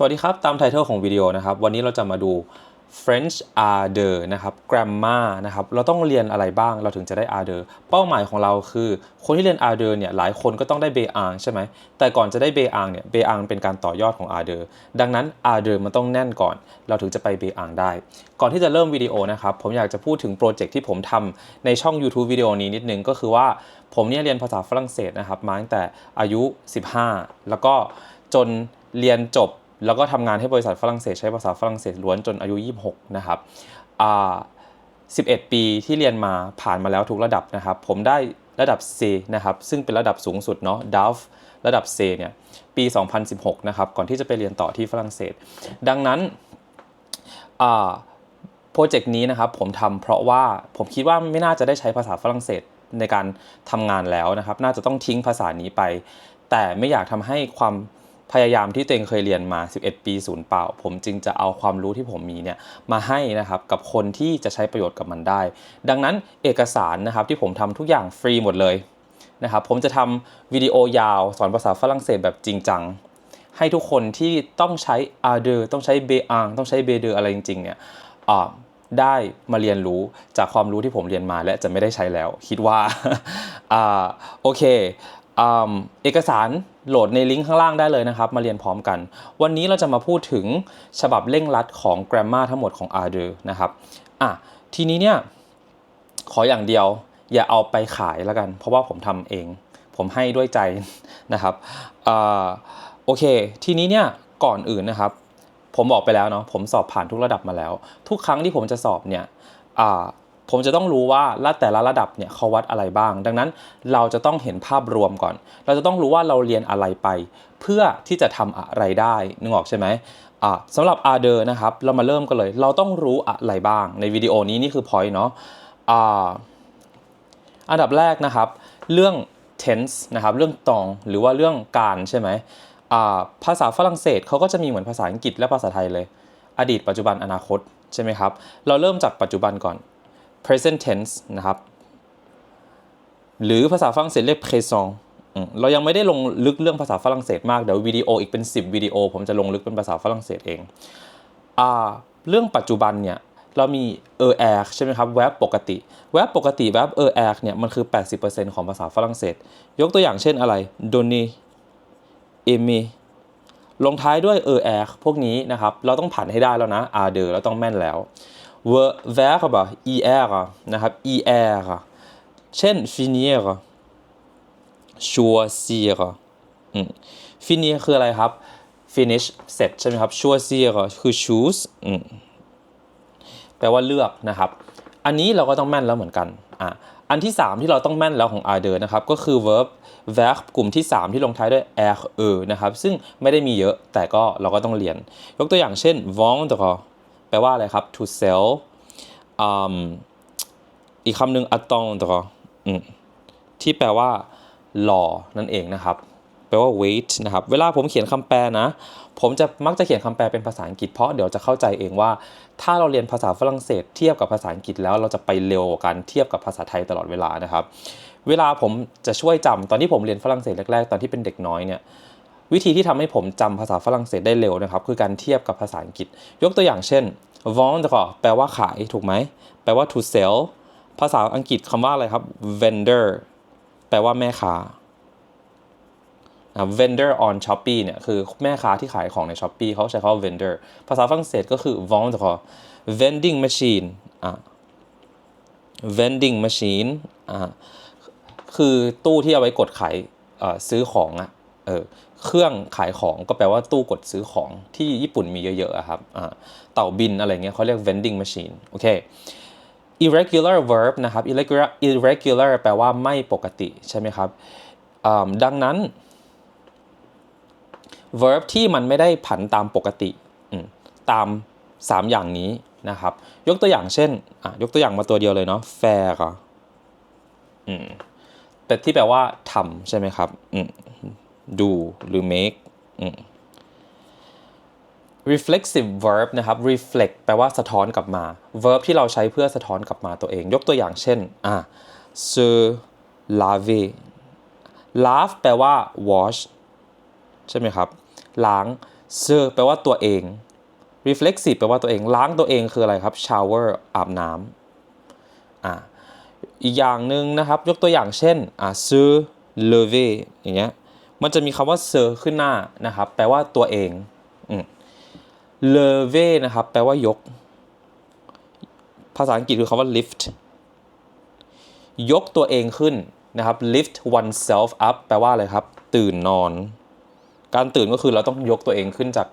สวัสดีครับ ตามไทเท t ลของวิดีโอนะครับ วันนี้เราจะมาดู French Ardeur นะครับ Grammar นะครับ เราต้องเรียนอะไรบ้างเราถึงจะได้ Ardeur เป้าหมายของเราคือ คนที่เรียน Ardeur เนี่ยหลายคนก็ต้องได้ b อ a n ใช่ไหม แต่ก่อนจะได้ b อ a n เนี่ย b อ a n เป็นการต่อยอดของ Ardeur ดังนั้น Ardeur มันต้องแน่นก่อน เราถึงจะไป b อ a n ได้ ก่อนที่จะเริ่มวิดีโอนะครับ ผมอยากจะพูดถึงโปรเจกต์ที่ผมทำในช่อง YouTube วิดีโอนี้นิดนึงก็คือว่าผมเนี่ยเรียนภาษาฝรั่งเศสนะครับมาตั้งแต่อายุ 15 แล้วก็จนเรียนจบ แล้วก็ทำงานให้บริษัทฝรั่งเศสใช้ภาษาฝรั่งเศสล้วนจนอายุ 26 นะครับอ่า11 ปีที่เรียนมาผ่านมาแล้วทุกระดับนะครับ ผมได้ระดับ C นะครับ ซึ่งเป็นระดับสูงสุดเนาะ DAF ระดับ C เนี่ย ปี 2016 นะครับ ก่อนที่จะไปเรียนต่อที่ฝรั่งเศส ดังนั้นอ่าโปรเจกต์นี้นะครับ ผมทำเพราะว่าผมคิดว่าไม่น่าจะได้ใช้ภาษาฝรั่งเศสในการทำงานแล้วนะครับ น่าจะต้องทิ้งภาษานี้ไป แต่ไม่อยากทำให้ความ พยายามที่ตัวเองเคยเรียนมา 11 ปีศูนย์เปล่า ผมจึงจะเอาความรู้ที่ผมมีเนี่ยมาให้นะครับกับคนที่จะใช้ประโยชน์กับมันได้ ดังนั้นเอกสารนะครับที่ผมทำทุกอย่างฟรีหมดเลยนะครับผมจะทำวิดีโอยาวสอนภาษาฝรั่งเศสแบบจริงจังให้ทุกคนที่ต้องใช้ a r d e r ต้องใช้ b a n ต้องใช้ b e d e r อะไรจริงๆเนี่ยได้มาเรียนรู้จากความรู้ที่ผมเรียนมาและจะไม่ได้ใช้แล้ว คิดว่า อ่า โอเค เอกสารโหลดในลิงก์ข้างล่างได้เลยนะครับ มาเรียนพร้อมกัน วันนี้เราจะมาพูดถึงฉบับเร่งรัดของ g r a m m a ทั้งหมดของ a r d e r นะครับอะทีนี้เนี่ยขออย่างเดียวอย่าเอาไปขายแล้วกัน เพราะว่าผมทำเอง ผมให้ด้วยใจนะครับอโอเค ทีนี้เนี่ยก่อนอื่นนะครับ ผมบอกไปแล้วเนาะผมสอบผ่านทุกระดับมาแล้ว ทุกครั้งที่ผมจะสอบเนี่ย ผมจะต้องรู้ว่าละแต่ละระดับเนี่ยเขาวัดอะไรบ้าง ดังนั้นเราจะต้องเห็นภาพรวมก่อน เราจะต้องรู้ว่าเราเรียนอะไรไป เพื่อที่จะทำอะไรได้นึกออกใช่ไหมอ่าสำหรับ a r d e r นะครับ เรามาเริ่มกันเลย เราต้องรู้อะไรบ้างในวิดีโอนี้นี่คือ point เนาะอ่าอันดับแรกนะครับ เรื่อง tense นะครับ เรื่องตองหรือว่าเรื่องการใช่ไหมอ่าภาษาฝรั่งเศสเขาก็จะมีเหมือนภาษาอังกฤษและภาษาไทยเลย อดีตปัจจุบันอนาคตใช่ไหมครับ เราเริ่มจากปัจจุบันก่อน present tense นะครับ หรือภาษาฝรั่งเศสเรียก présent เรายังไม่ได้ลงลึกเรื่องภาษาฝรั่งเศสมาก เดี๋ยววิดีโออีกเป็น 10วิดีโอ ผมจะลงลึกเป็นภาษาฝรั่งเศสเองอ่าเรื่องปัจจุบันเนี่ยเรามี er er ใช่ไหมครับ verb ปกติ verb ปกติ verb er er เนี่ยมันคือ 80%ของภาษาฝรั่งเศส ยกตัวอย่างเช่นอะไร donner aimer ลงท้ายด้วย er er พวกนี้นะครับ เราต้องผ่านให้ได้แล้วนะ a r d e r เราต้องแม่นแล้ว ver verb er นะครับ er เช่น finir choisir อืม finir คืออะไรครับ finish เสร็จใช่ไหมครับ choisir คือ choose อแปลว่าเลือกนะครับ อันนี้เราก็ต้องแม่นแล้วเหมือนกันอะอันที่ 3 ที่เราต้องแม่นแล้วของ r d e r นะครับ ก็คือ verb verb กลุ่มที่ 3 ที่ลงท้ายด้วย er นะครับ ซึ่งไม่ได้มีเยอะแต่ก็เราก็ต้องเรียน ยกตัวอย่างเช่น vendre แปลว่าอะไรครับ to sell อีกคำหนึ่ง attendre ที่แปลว่ารอนั่นเองนะครับ แปลว่า wait นะครับ เวลาผมเขียนคำแปลนะ ผมจะมักจะเขียนคำแปลเป็นภาษาอังกฤษเพราะเดี๋ยวจะเข้าใจเองว่า ถ้าเราเรียนภาษาฝรั่งเศสเทียบกับภาษาอังกฤษแล้วเราจะไปเร็วกว่ากันเทียบกับภาษาไทยตลอดเวลานะครับ เวลาผมจะช่วยจำตอนที่ผมเรียนฝรั่งเศสแรกๆ ตอนที่เป็นเด็กน้อยเนี่ย วิธีที่ทำให้ผมจำภาษาฝรั่งเศสได้เร็วนะครับ คือการเทียบกับภาษาอังกฤษ ยกตัวอย่างเช่น vendre แปลว่าขายถูกไหม แปลว่า to sell ภาษาอังกฤษคำว่าอะไรครับ vendor แปลว่าแม่ค้า vendor on Shopee เนี่ยคือแม่ค้าที่ขายของใน Shopee เขาใช้คำว่า vendor ภาษาฝรั่งเศสก็คือ vendre vending machine อะ vending machine อะคือตู้ที่เอาไว้กดขายซื้อของอะเออ เครื่องขายของก็แปลว่าตู้กดซื้อของที่ญี่ปุ่นมีเยอะๆครับเต่าบินอะไรเงี้ยเขาเรียก vending machine โอเค irregular verb นะครับ irregular irregular แปลว่าไม่ปกติใช่ไหมครับดังนั้น verb ที่มันไม่ได้ผันตามปกติตาม 3 อย่างนี้นะครับ ยกตัวอย่างเช่นยกตัวอย่างมาตัวเดียวเลยเนาะ fair อืมเป็นที่แปลว่าทำใช่ไหมครับ do หรือ make อ reflexive verb นะครับ reflect แปลว่าสะท้อนกลับมา verb ที่เราใช้เพื่อสะท้อนกลับมาตัวเอง ยกตัวอย่างเช่นอะ se laver lave แปลว่า wash ใช่ไหมครับ ล้าง ser แปลว่าตัวเอง reflexive แปลว่าตัวเอง ล้างตัวเองคืออะไรครับ shower อาบน้ำอ่าอีกอย่างหนึ่งนะครับ ยกตัวอย่างเช่นอ่า se lever อย่างเงี้ย มันจะมีคำว่า ser ขึ้นหน้านะครับ แปลว่าตัวเองอืม lever นะครับ แปลว่ายก ภาษาอังกฤษคือคำว่า lift ยกตัวเองขึ้นนะครับ lift oneself up แปลว่าอะไรครับ ตื่นนอน การตื่นก็คือเราต้องยกตัวเองขึ้นจาก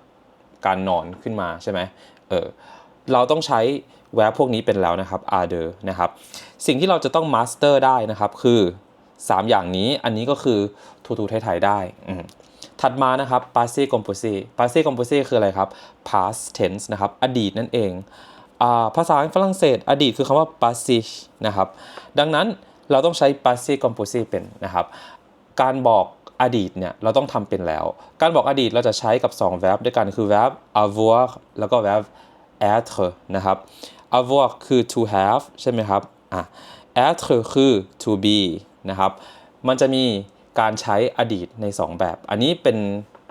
การนอนขึ้นมาใช่ไหมเออ เราต้องใช้แวบพวกนี้เป็นแล้วนะครับ other นะครับ สิ่งที่เราจะต้อง master ได้นะครับคือ 3 อย่างนี้ อันนี้ก็คือ ทูทูไทยๆได้ ถัดมานะครับ passé composé passé composé คืออะไรครับ past tense นะครับ อดีตนั่นเองอภาษาฝรั่งเศส อดีตคือคำว่า passé นะครับ ดังนั้นเราต้องใช้ passé composé เป็นนะครับ การบอกอดีตเนี่ยเราต้องทำเป็นแล้ว การบอกอดีตเราจะใช้กับ 2 verb ด้วยกันคือ verb avoir แล้วก็ verb être นะครับ avoir คือ to have ใช่ไหมครับอะ être คือ to be นะครับ มันจะมี การใช้อดีตใน 2 แบบ อันนี้เป็น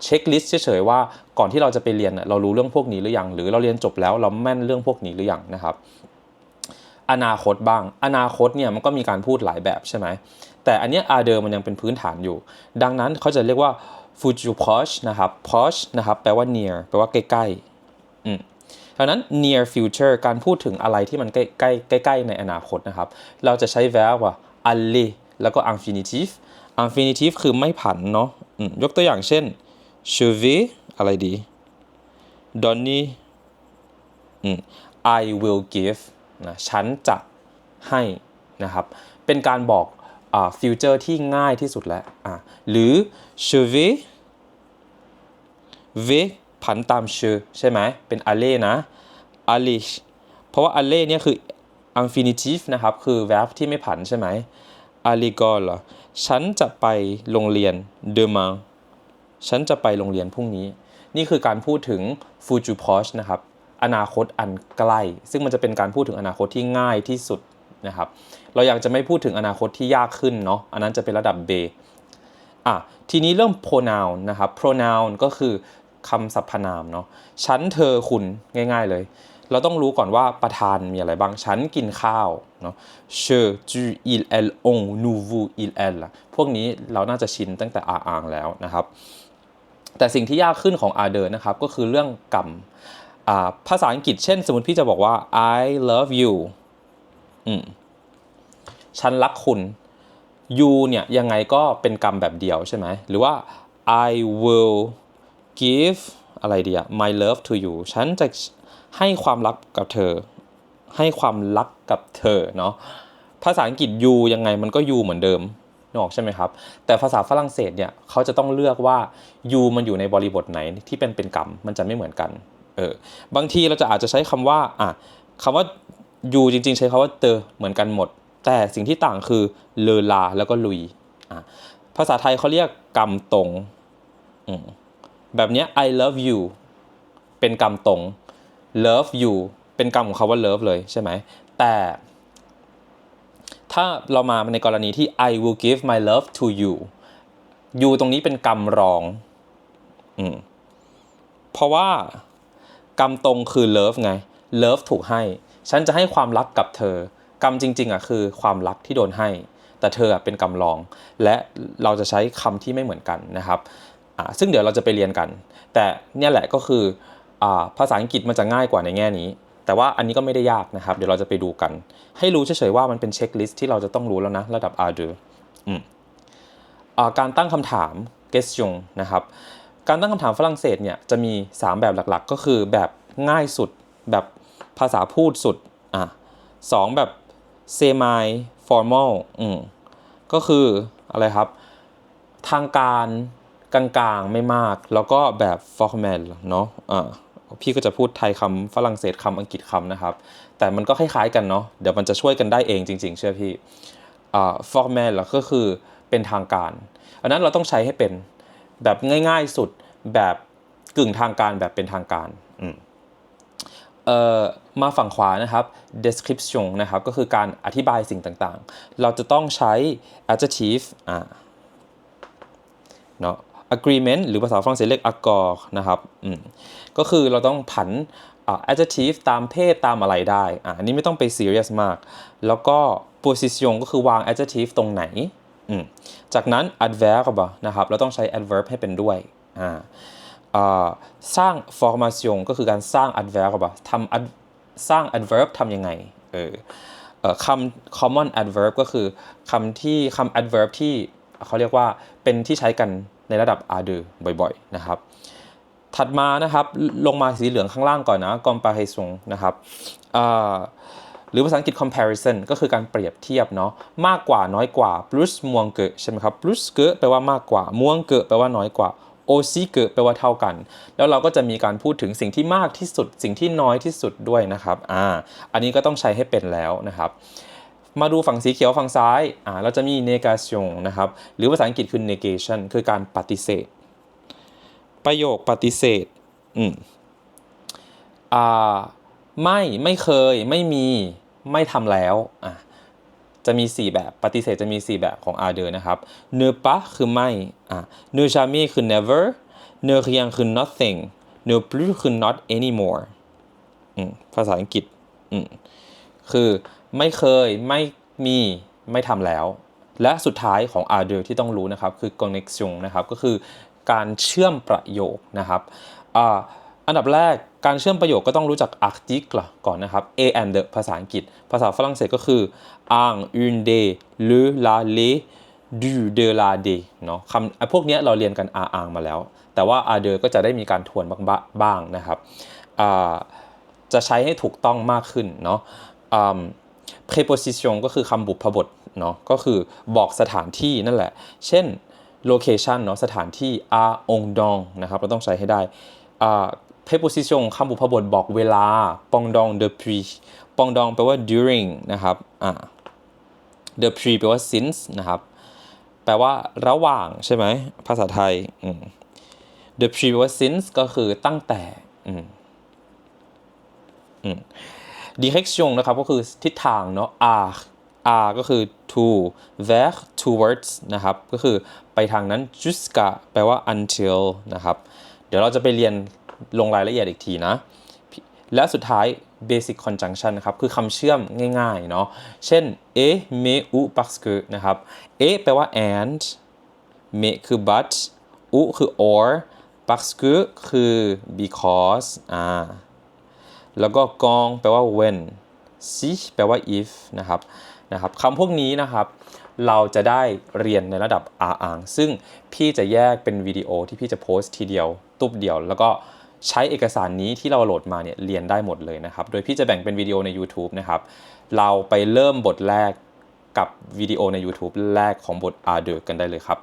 เช็คลิสต์เฉยๆว่าก่อนที่เราจะไปเรียนเรารู้เรื่องพวกนี้หรือยัง หรือเราเรียนจบแล้วเราแม่นเรื่องพวกนี้หรือยังนะครับอนาคตบ้าง อนาคตเนี่ยมันก็มีการพูดหลายแบบใช่ไหม แต่อันเนี้ย are เดิมมันยังเป็นพื้นฐานอยู่ ดังนั้นเขาจะเรียกว่า future proche นะครับ proche นะครับแปลว่า near แปลว่าใกล้ๆอืมดังนั้น near future การพูดถึงอะไรที่มันใกล้ใกล้ใกล้ๆในอนาคตนะครับ เราจะใช้ verb ว่า a l l e แล้วก็ infinitive infinitive คือไม่ผันเนาะยกตัวอย่างเช่น je vais อะไรดี donner อืม I will give นะฉันจะให้นะครับ เป็นการบอกอ่าฟิวเจอร์ที่ง่ายที่สุดแล้วอ่าหรือ je vais vais ผันตาม je ใช่ไหม เป็น aller นะ aller เพราะว่า aller เนี่ยคือ infinitive นะครับ คือ verb ที่ไม่ผันใช่ไหม aller go เหรอฉันจะไปโรงเรียน demain ฉันจะไปโรงเรียนพรุ่งนี้ นี่คือการพูดถึง future proche นะครับ อนาคตอันใกล้ ซึ่งมันจะเป็นการพูดถึงอนาคตที่ง่ายที่สุดนะครับ เราอยากจะไม่พูดถึงอนาคตที่ยากขึ้นเนาะ อันนั้นจะเป็นระดับเบอะ ทีนี้เริ่ม pronoun นะครับ pronoun ก็คือคำสรรพนามเนาะ ฉัน เธอ คุณ ง่าย ๆ เลย เราต้องรู้ก่อนว่าประธานมีอะไรบ้าง ฉันกินข้าวเนาะ je tu il elle on nous vous il elle ล่ะพวกนี้เราน่าจะชินตั้งแต่อาอางแล้วนะครับ แต่สิ่งที่ยากขึ้นของ other นนะครับ ก็คือเรื่องกรรมอ่าภาษาอังกฤษเช่น สมมติพี่จะบอกว่า I love you อืมฉันรักคุณ you เนี่ยยังไงก็เป็นกรรมแบบเดียวใช่ไหม หรือว่า I will give อะไรดีอะ my love to you ฉันจะ ให้ความรักกับเธอ ให้ความรักกับเธอเนาะภาษาอังกฤษ you ยังไงมันก็ you เหมือนเดิมนอกใช่ไหมครับ แต่ภาษาฝรั่งเศสเนี่ยเขาจะต้องเลือกว่า you มันอยู่ในบริบทไหนที่เป็นเป็นกรรมมันจะไม่เหมือนกันเออบางทีเราจะอาจจะใช้คำว่าอะคำว่า you จริง ๆ ใช้คำว่าเตอเหมือนกันหมด แต่สิ่งที่ต่างคือเลลาแล้วก็ลุยอะภาษาไทยเขาเรียกกรรมตรงอืแบบเนี้ย I love you เป็นกรรมตรง love you เป็นกรรมของเขาว่า love เลยใช่ไหม แต่ถ้าเรามาในกรณีที่ I will give my love to you you ตรงนี้เป็นกรรมรอง อืม เพราะว่ากรรมตรงคือ love ไง love ถูกให้ ฉันจะให้ความรักกับเธอ กรรมจริง ๆอะคือความรักที่โดนให้ แต่เธออะเป็นกรรมรอง และเราจะใช้คำที่ไม่เหมือนกันนะครับ อ่า ซึ่งเดี๋ยวเราจะไปเรียนกัน แต่เนี่ยแหละก็คือ ภาษาอังกฤษมันจะง่ายกว่าในแง่นี้ แต่ว่าอันนี้ก็ไม่ได้ยากนะครับ เดี๋ยวเราจะไปดูกัน ให้รู้เฉยๆว่ามันเป็นเช็คลิสต์ที่เราจะต้องรู้แล้วนะ ระดับ a r อืมอ่าการตั้งคำถาม question นะครับ การตั้งคำถามฝรั่งเศสเนี่ยจะมี 3 แบบหลักๆ ก็คือแบบง่ายสุด แบบภาษาพูดสุดอะสองแบบ semi formal อืมก็คืออะไรครับ ทางการ กลางๆไม่มาก แล้วก็แบบ formal เนาะอ่าพี่ก็จะพูดไทยคำฝรั่งเศสคำอังกฤษคำนะครับ แต่มันก็คล้ายๆกันเนาะเดี๋ยวมันจะช่วยกันได้เองจริง ๆ เชื่อพี่อ่า formal ก็คือเป็นทางการ อันนั้นเราต้องใช้ให้เป็นแบบง่ายๆสุดแบบกึ่งทางการแบบเป็นทางการอืมเอ่อมาฝั่งขวานะครับ description นะครับ ก็คือการอธิบายสิ่งต่างๆ เราจะต้องใช้ adjective อ่าเนาะ agreement หรือภาษาฝรั่งเศสเรียก accord นะครับก็คือเราต้องผัน adjective ตามเพศตามอะไรได้อ่าอันนี้ไม่ต้องไป serious มาก แล้วก็ position ก็คือวาง adjective ตรงไหน จากนั้น adverb นะครับเราต้องใช้ adverb ให้เป็นด้วยอ่าสร้าง formation ก็คือการสร้าง adverb ทำ ad- สร้าง adverb ทำยังไงเออคำ common adverb ก็คือคำที่คำ adverb ที่เขาเรียกว่าเป็นที่ใช้กัน ในระดับ a d e บ่อยๆนะครับถัดมานะครับลงมาสีเหลืองข้างล่างก่อนนะ comparaison นะครับหรือภาษาอังกฤษ comparison ก็คือการเปรียบเทียบเนาะมากกว่าน้อยกว่า plus มวงเกใช่ไหมครับ plus เกแปลว่ามากกว่ามวงเกแปลว่าน้อยกว่าโอซีเกแปลว่าเท่ากัน แล้วเราก็จะมีการพูดถึงสิ่งที่มากที่สุด สิ่งที่น้อยที่สุดด้วยนะครับอ่าอันนี้ก็ต้องใช้ให้เป็นแล้วนะครับ มาดูฝั่งสีเขียวฝั่งซ้ายอ่าเราจะมี negation นะครับ หรือภาษาอังกฤษคือ negation คือการปฏิเสธ ประโยคปฏิเสธอืมอ่าไม่ไม่เคยไม่มีไม่ทำแล้วอะจะมี 4 แบบปฏิเสธจะมี 4 แบบของ other นะครับ ne p a คือไม่อะ ne j a m a i คือ never ne rien คือ nothing ne plus คือ not anymore อืมภาษาอังกฤษอืมคือ ไม่เคยไม่มีไม่ทำแล้ว และสุดท้ายของ other ที่ต้องรู้นะครับคือ connection นะครับก็คือการเชื่อมประโยคนะครับอ่าอันดับแรกการเชื่อมประโยคก็ต้องรู้จัก article ก่อนนะครับ a and the ภาษาอังกฤษ ภาษาฝรั่งเศสก็คือ un une des le la les du de la de เนาะคำพวกนี้เราเรียนกันอาๆมาแล้ว แต่ว่า other ก็จะได้มีการทวนบ้างนะครับอ่าจะใช้ให้ถูกต้องมากขึ้นเนาะอืม preposition ก็คือคำบุพบทเนาะก็คือบอกสถานที่นั่นแหละ เช่น location เนาะสถานที่ a on dong นะครับ เราต้องใช้ให้ได้อ่า preposition คำบุพบทบอกเวลา pendant depuis pendant แปลว่า during นะครับอ่า depuis แปลว่า since นะครับ แปลว่าระหว่างใช่ไหมภาษาไทยอืม depuis แปลว่า since ก็คือตั้งแต่อืม direction นะครับก็คือทิศทางเนาะ r r ก็คือ to vers towards นะครับก็คือไปทางนั้น jusqu'à แปลว่า until นะครับเดี๋ยวเราจะไปเรียนลงรายละเอียดอีกทีนะ และสุดท้าย basic conjunction นะครับ คือคำเชื่อมง่ายๆเนาะ เช่น e mais ou parce que นะครับ e แปลว่า and mais คือ but ou คือ or parce que คือ because อ่า แล้วก็กองแปลว่า when si แปลว่า if นะครับนะครับคำพวกนี้นะครับเราจะได้เรียนในระดับอาอ่างซึ่งพี่จะแยกเป็นวิดีโอที่พี่จะโพสต์ทีเดียวตุบเดียว แล้วก็ใช้เอกสารนี้ที่เราโหลดมาเนี่ยเรียนได้หมดเลยนะครับ โดยพี่จะแบ่งเป็นวิดีโอใน YouTube นะครับ เราไปเริ่มบทแรกกับวิดีโอใน YouTube แรกของบท a r d e r กันได้เลยครับ